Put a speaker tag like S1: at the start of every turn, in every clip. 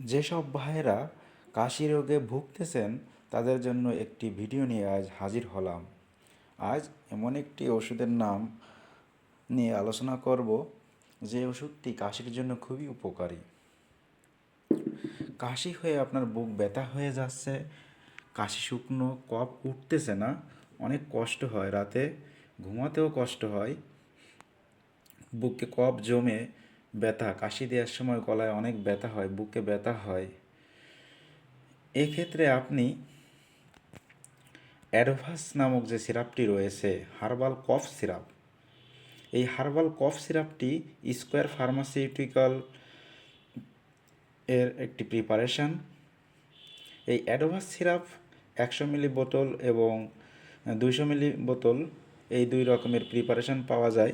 S1: যেসব ভাইয়েরা কাশি রোগে ভুগতেছেন, তাদের জন্য একটি ভিডিও নিয়ে আজ হাজির হলাম। আজ এমন একটি ওষুধের নাম নিয়ে আলোচনা করব, যে ওষুধটি কাশির জন্য খুবই উপকারী। কাশি হয়ে আপনার বুক ব্যথা হয়ে যাচ্ছে, কাশি শুকনো কফ উঠতেছে না, অনেক কষ্ট হয়। রাতে ঘুমাতেও কষ্ট হয়, বুকে কফ জমে ব্যথা, কাশি দেওয়ার সময় গলায় অনেক ব্যথা হয়, বুকে ব্যথা হয়। এক্ষেত্রে আপনি অ্যাডভাস নামক যে সিরাপটি রয়েছে, হার্বাল কফ সিরাপ, এই হার্বাল কফ সিরাপটি স্কোয়ার ফার্মাসিউটিক্যাল এর একটি প্রিপারেশন। এই অ্যাডভাস সিরাপ একশো মিলি বোতল এবং দুইশো মিলি বোতল, এই দুই রকমের প্রিপারেশন পাওয়া যায়।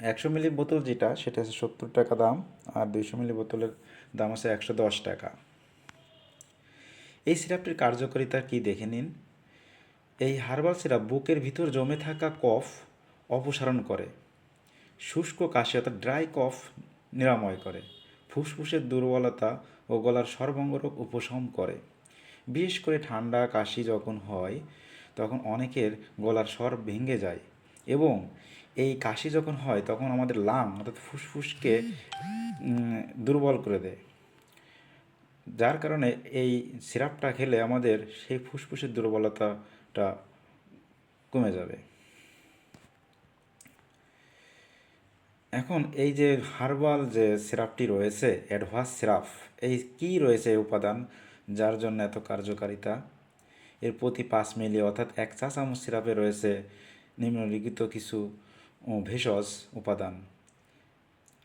S1: একশো মিলি বোতল যেটা, সেটা হচ্ছে সত্তর টাকা দাম আর দুইশো মিলি বোতলের দাম আছে একশো দশ টাকা। এই সিরাপটির কার্যকারিতা কি দেখে নিন। এই হার্বাল সিরাপ বুকের ভিতর জমে থাকা কফ অপসারণ করে। শুষ্ক কাশি অর্থাৎ ড্রাই কফ নিরাময় করে। ফুসফুসের দুর্বলতা ও গলার সর্বাঙ্গরোগ উপশম করে। বিশেষ করে ঠান্ডা কাশি যখন হয়, তখন অনেকের গলার স্বর ভেঙে যায়। এবং এই কাশি যখন হয়, তখন আমাদের লাং অর্থাৎ ফুসফুসকে দুর্বল করে দেয়। যার কারণে এই সিরাপটা খেলে আমাদের সেই ফুসফুসের দুর্বলতাটা কমে যাবে। এখন এই যে হার্বাল যে সিরাপটি রয়েছে, অ্যাডভান্স সিরাপ, এই কি রয়েছে এই উপাদান যার জন্য এত কার্যকারিতা? এর প্রতি পাঁচ মিলি অর্থাৎ এক চা চামচ সিরাপে রয়েছে নিম্নলিখিত কিছু ভেষজ উপাদান।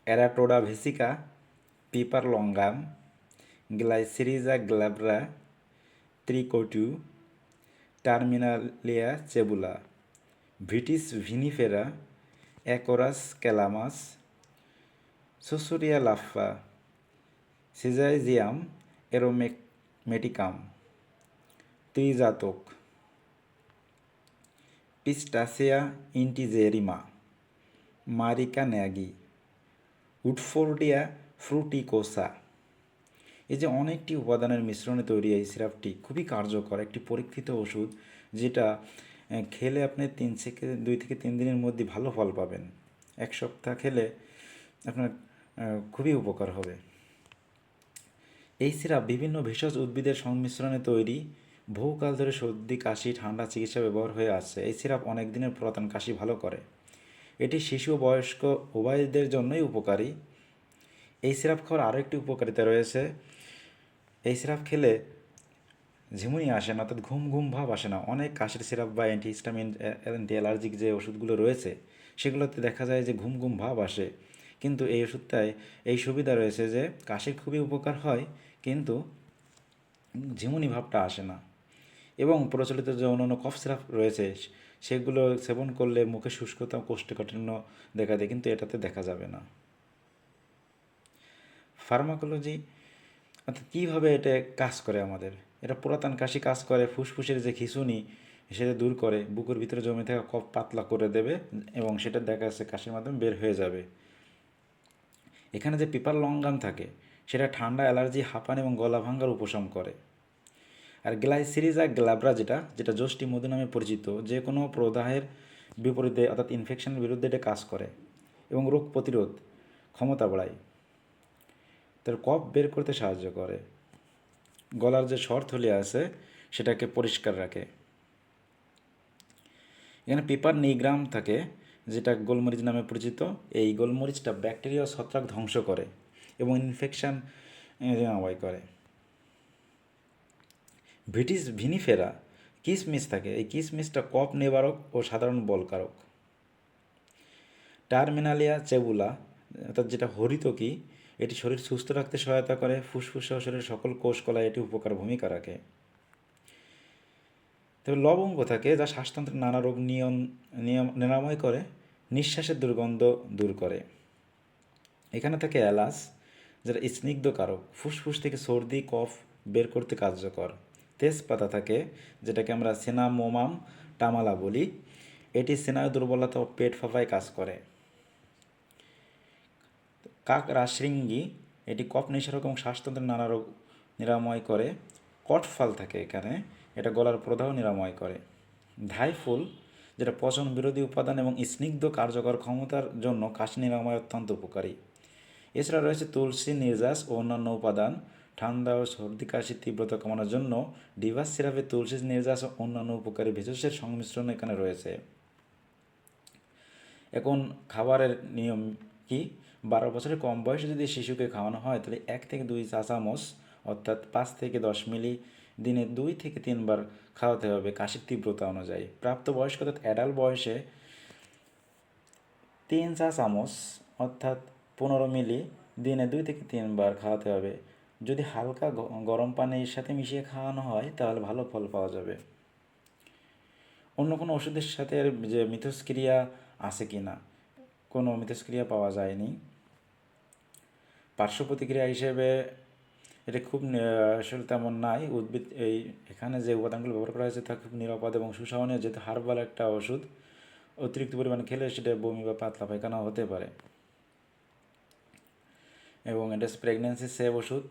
S1: Adhatoda vasica Piper longum গ্লাইসিরিজা গ্ল্যাব্রা ত্রিকোটু টার্মিনালিয়া chebula Vitis vinifera Acorus calamus Saussurea lappa সিজাইজিয়াম এরোমেটিকাম ত্রিজাতক পিস্টাসিয়া ইন্টিজেরিমা মারিকা ন্যাগি উডফোর্ডিয়া fruticosa এই যে অনেকটি উপাদানের মিশ্রণে তৈরি এই সিরাপটি খুবই কার্যকর একটি পরীক্ষিত ওষুধ যেটা খেলে আপনি তিন থেকে, দুই থেকে তিন দিনের মধ্যে ভালো ফল পাবেন। এক সপ্তাহ খেলে আপনার খুবই উপকার হবে। এই সিরাপ বিভিন্ন ভেষজ উদ্ভিদের সংমিশ্রণে তৈরি বহুকাল ধরে সর্দি, কাশি, ঠান্ডা চিকিৎসা ব্যবহার হয়ে আসছে। এই সিরাপ অনেক দিনের পুরাতন কাশি ভালো করে। এটি শিশু বয়স্ক উভয়দের জন্যই উপকারী। এই সিরাপ খাওয়ার আরও একটি উপকারিতা রয়েছে। এই সিরাপ খেলে ঝিমুনি আসে না, অর্থাৎ ঘুম ঘুম ভাব আসে না। অনেক কাশির সিরাপ বা অ্যান্টিহিস্টামিন অ্যান্টি অ্যালার্জিক যে ওষুধগুলো রয়েছে, সেগুলোতে দেখা যায় যে ঘুম ঘুম ভাব আসে। কিন্তু এই ওষুধটায় এই সুবিধা রয়েছে যে কাশির খুবই উপকার হয়, কিন্তু ঝিমুনি ভাবটা আসে না। এবং প্রচলিত যে অন্যান্য কফ সিরাপ রয়েছে, সেগুলো সেবন করলে মুখে শুষ্কতা কোষ্ঠকাঠিন্য দেখা দেয়, কিন্তু এটাতে দেখা যাবে না। ফার্মাকোলজি অর্থাৎ কীভাবে এটা কাজ করে আমাদের? এটা পুরাতন কাশি কাজ করে, ফুসফুসের যে খিঁচুনি, সেটা দূর করে, বুকের ভিতরে জমে থাকা কফ পাতলা করে দেবে এবং সেটা দেখা যাচ্ছে কাশির মাধ্যমে বের হয়ে যাবে। এখানে যে পিপার লঙ্গান থাকে, সেটা ঠান্ডা, অ্যালার্জি, হাঁপান এবং গলা ভাঙ্গার উপশম করে। আর গ্লাইসিরিজা গ্ল্যাব্রা যেটা যেটা যষ্টি মধু নামে পরিচিত, যে কোনো প্রদাহের বিপরীতে অর্থাৎ ইনফেকশনের বিরুদ্ধে এটা কাজ করে এবং রোগ প্রতিরোধ ক্ষমতা বাড়ায়। তার কফ বের করতে সাহায্য করে। গলার যে শর্থলি আছে, সেটাকে পরিষ্কার রাখে। এখানে পেপার নিগ্রাম থাকে, যেটা গোলমরিচ নামে পরিচিত। এই গোলমরিচটা ব্যাকটেরিয়া ছত্রাক ধ্বংস করে এবং ইনফেকশান করে। ভিটিস ভিনিফেরা কিসমিস থাকে। এই কিসমিসটা কফ নিবারক ও সাধারণ বলকারক। টার্মিনালিয়া চেবুলা, অর্থাৎ যেটা হরিতকি এটি শরীর সুস্থ রাখতে সহায়তা করে, ফুসফুস সহ শরীরের সকল কোষ কলায় এটি উপকার ভূমিকা রাখে। তবে লবঙ্গ থাকে, যা শ্বাসতন্ত্রের নানা রোগ নিয়ম নিয়ম, নিরাময় করে, নিঃশ্বাসের দুর্গন্ধ দূর করে। এখানে থাকে এলাচ, যেটা স্নিগ্ধকারক, ফুসফুস থেকে সর্দি, কফ বের করতে কার্যকর। তেজপাতা থাকে, যেটাকে আমরা সিনামোমাম টামালা বলি। এটি স্নায়ু দুর্বলতা ও পেট ফাঁপায় কাজ করে। কাক রাশৃঙ্গি এটি কফ নিঃসরক এবং শ্বাসতন্ত্রের নানা রোগ নিরাময় করে। কটফল থাকে এখানে, এটা গলার প্রদাহ নিরাময় করে। ধাই ফুল, যেটা পচন বিরোধী উপাদান এবং স্নিগ্ধ কার্যকর ক্ষমতার জন্য কাশি নিরাময় অত্যন্ত উপকারী। এছাড়া রয়েছে তুলসী, নির্যাস ও অন্যান্য উপাদান। ঠান্ডা ও সর্দি কাশির তীব্রতা কমানোর জন্য ডিভাস সিরাপে তুলসী নির্যাস ও অন্যান্য উপকারী ভেষজের সংমিশ্রণ এখানে রয়েছে। এখন খাবারের নিয়ম কি? বারো বছরের কম বয়সে যদি শিশুকে খাওয়ানো হয়, তাহলে এক থেকে দুই চা চামচ, অর্থাৎ পাঁচ থেকে দশ মিলি দিনে দুই থেকে তিনবার খাওয়াতে হবে কাশির তীব্রতা অনুযায়ী। প্রাপ্তবয়স্ক অর্থাৎ অ্যাডাল্ট বয়সে তিন চা চামচ, অর্থাৎ পনেরো মিলি দিনে দুই থেকে তিনবার খাওয়াতে হবে। যদি হালকা গরম পানির সাথে মিশিয়ে খাওয়ানো হয়, তাহলে ভালো ফল পাওয়া যাবে। অন্য কোনো ওষুধের সাথে যে মিথস্ক্রিয়া আছে কি না? কোনো মিথস্ক্রিয়া পাওয়া যায়নি। পার্শ্ব প্রতিক্রিয়া হিসেবে এটা খুব আসলে তেমন নাই। উদ্ভিদ এই এখানে যে উপাদানগুলো ব্যবহার করা হয়েছে, তা খুব নিরাপদ এবং সুসহনীয়, যেহেতু হার্বাল একটা ওষুধ। অতিরিক্ত পরিমাণে খেলে সেটা বমি বা পাতলা পায়খানা হতে পারে। এবং এটা প্রেগনেন্সি সেভ ওষুধ।